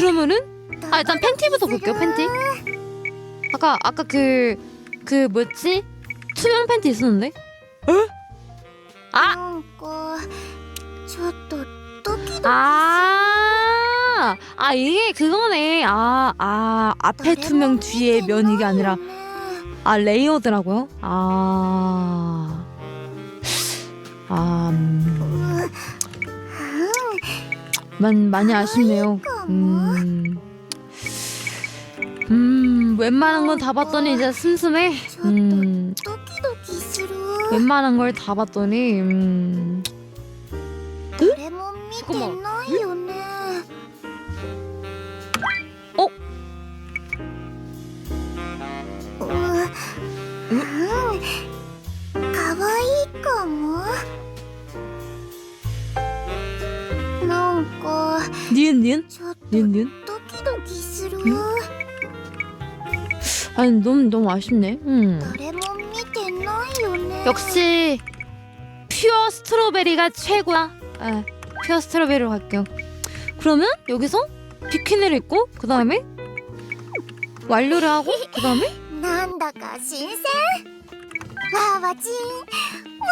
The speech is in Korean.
그러면은? 아 일단 팬티부터 볼게요 팬티. 아까 아까 그 그 뭐였지? 투명 팬티 있었는데? 거 아! 저또 아아 아, 이게 그거네. 아 아, 앞에 투명 뒤에 면 이게 아니라 아 레이어드라고요? 아. 아. 음. 만 많이 아쉽네요. 음, 음, 웬만한 건 다 봤더니 이제 슴슴해. ちょっと 음, ドキドキする 웬만한 걸 다 봤더니 음, 誰も見てないよねおうんうんかわいいかも 니은 니은 ちょっと 니은 니은. ドキドキする 아니 너무 너무 아쉽네. 음. 誰も見てないよね 역시 퓨어 스트로베리가 최고야. 아, 퓨어 스트로베리로 갈게요. 그러면 여기서 비키니를 입고 그 다음에 완료를 하고 그 다음에 なんだか新鮮わーわちんもふもふ